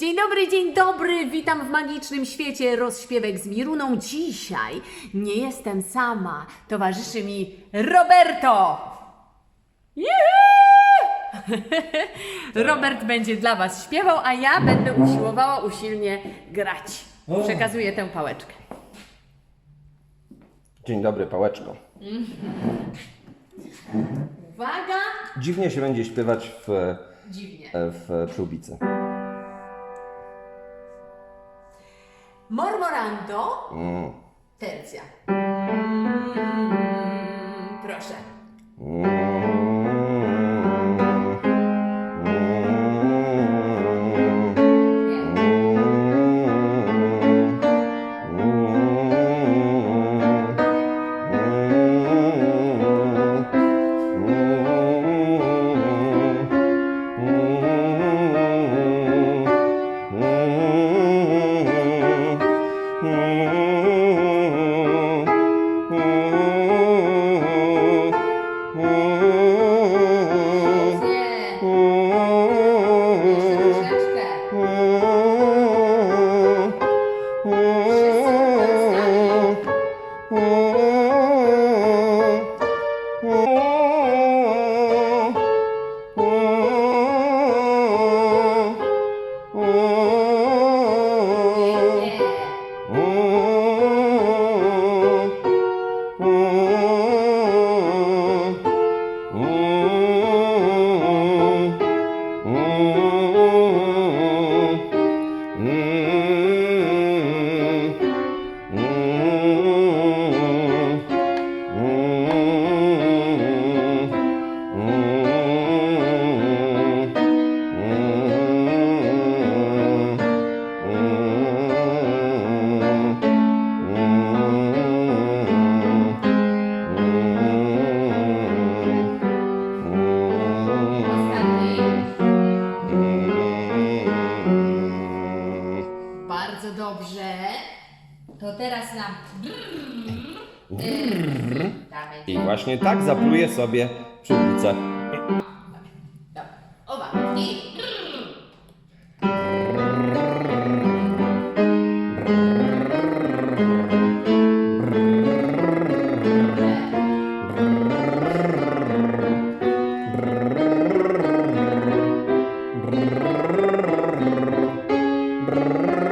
Dzień dobry, dzień dobry, witam w magicznym świecie rozśpiewek z Miruną. Dzisiaj nie jestem sama, towarzyszy mi Roberto. Juhu! Robert będzie dla Was śpiewał, a ja będę usiłowała usilnie grać. Przekazuję tę pałeczkę. Dzień dobry, pałeczko. Uwaga! Dziwnie się będzie śpiewać w, Dziwnie. w przyłbicy. Mormorando, Mm. tercja. Mm, proszę. Nie. amor. Dobrze. To teraz nam. Damy. I właśnie tak zapluje sobie. Dobra. Owa. I. Pięknie.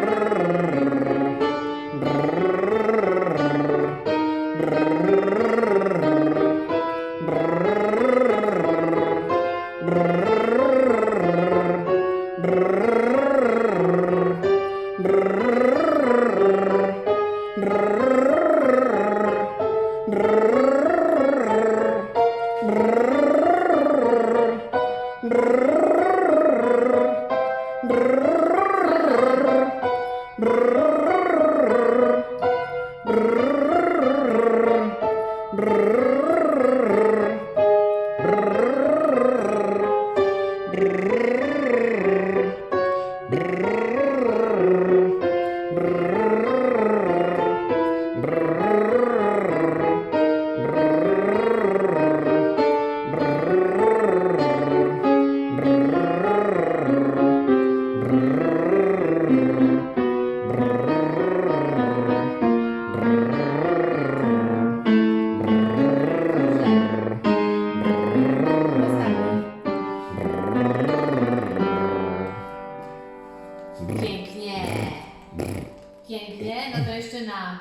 Pięknie. No to jeszcze na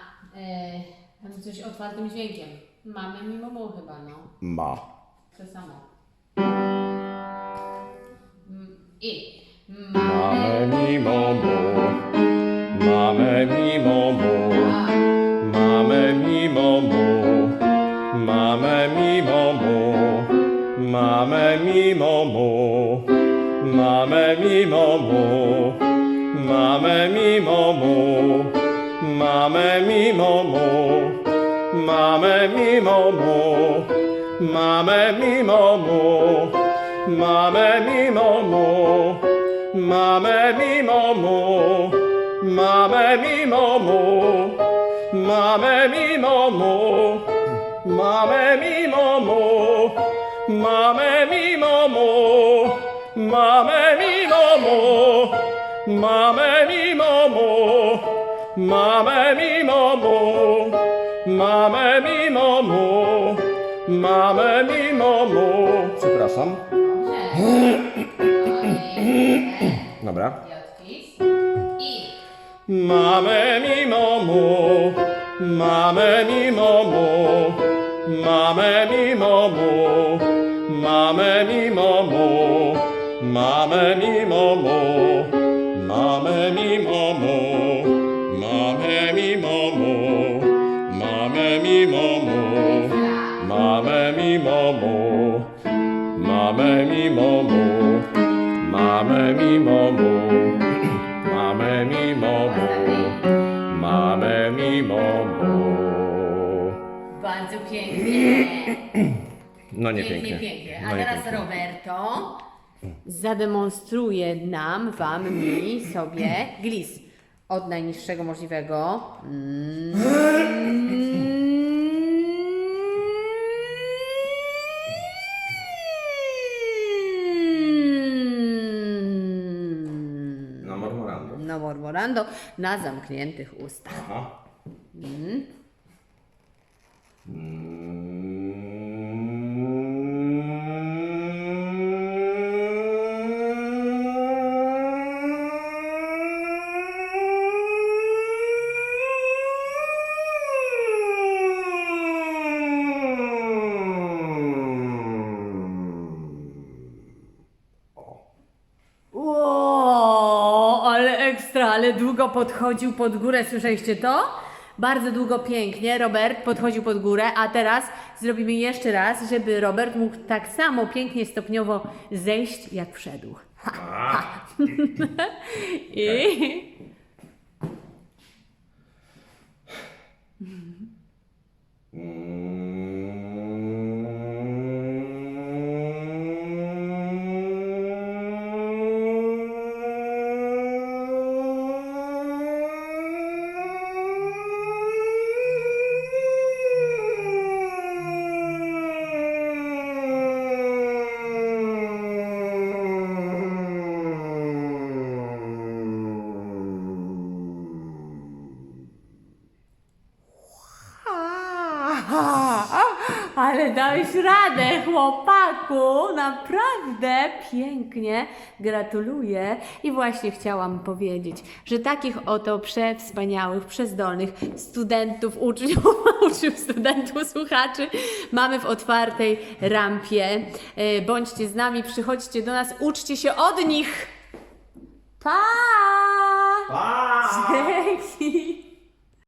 tam coś otwartym dźwiękiem. Mamy mimo mu chyba, no. Ma. To samo. I. Mamy mimo mu. Mamy mimo mu. Mamy mimo mu. Mamy mimo mu. Mamy mimo mu. Mamy mimo mu. Mamy mimo mu. Mamy mimo mu. Mamy mimo mu. Mamy mimo mu. Mamy mimo mu. Mamy mimo mu. Mamy mimo mu. Mamy mimo mu. Mamy mimo mu. Mamy mimo mu. Mamy mimo mu. Mamę mi mamo, mamę mi mamo, mamę mi mamo, mamę mi mamo. Przepraszam. Dobra. I Mamę mi mamo, mamę mi mamo, mamę mi mamo, mamę mi mamo, mamę mi mamo, mamę mi mamo, mamę mi mamo, mamę mi mamo, mamę mi mamo, mamę mi mamo, mamę mi mamo. Mamę mi mamo, mamę mi mamo. bardzo pięknie. No nie Pięknie, pięknie. pięknie. A No nie teraz pięknie. Roberto zademonstruje nam, wam, mi, sobie glis. Od najniższego możliwego. Mm. Na mormorando. No mormorando na zamkniętych ustach. Aha. O, ale ekstra, ale długo podchodził pod górę, słyszeliście to? Bardzo długo, pięknie. Robert podchodził pod górę, a teraz zrobimy jeszcze raz, żeby Robert mógł tak samo pięknie stopniowo zejść, jak wszedł. Ha, ha. I Ale dałeś radę, chłopaku! Naprawdę pięknie. Gratuluję. I właśnie chciałam powiedzieć, że takich oto przewspaniałych, przezdolnych studentów, uczniów, uczniów, studentów, słuchaczy mamy w otwartej rampie. E, Bądźcie z nami, przychodźcie do nas, uczcie się od nich. Pa! Pa! Dzięki!